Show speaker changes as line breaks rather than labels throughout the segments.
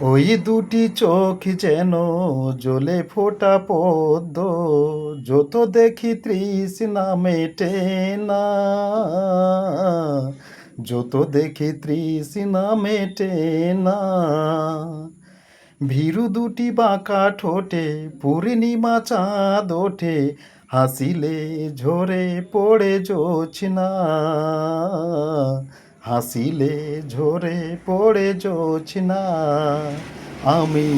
ওই দুটি চোখ যেন জ্বলে ফোটা পদ্ম। যত দেখি তৃষ্ণা মেটে না। যত দেখি তৃষ্ণা মেটে না। ভীরু দুটি বাঁকা ঠোঁটে, পূর্ণিমা চাঁদ ওঠে, হাসিলে ঝরে পড়ে না হাসিলে ঝরে পড়ে না আমি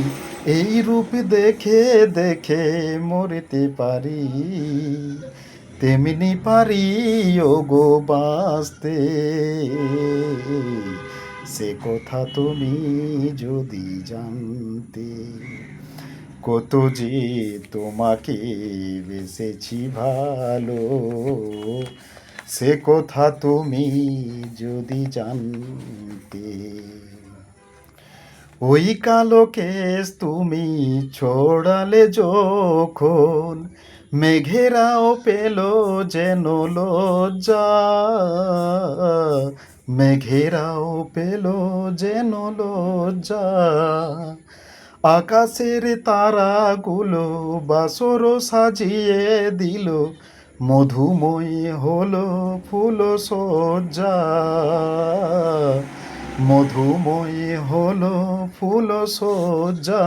এই রূপ দেখে দেখে মরতে পারি। তেমনি পারি গো বাঁচতে। সে কথা তুমি যদি জানতে, কত যে তোমাকে বেসেছি ভালো। সে কথা তুমি যদি জানতে। ওই কালো কেস তুমি ছড়ালে যখন মেঘেরাও পেল যেন লজ্জা। মেঘেরাও পেল যেন লজ্জা। আকাশের তারাগুলো বাসর সাজিয়ে দিল মধুময়ী হলো ফুল সজ্জা। মধুময়ী হলো ফুল সজ্জা।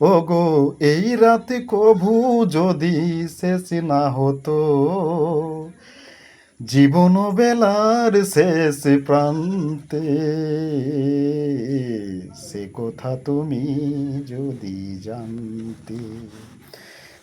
ওগো, এই রাতে কভু যদি শেষ না হতো, জীবন বেলার শেষ প্রান্তে, সে কথা তুমি যদি জানতে।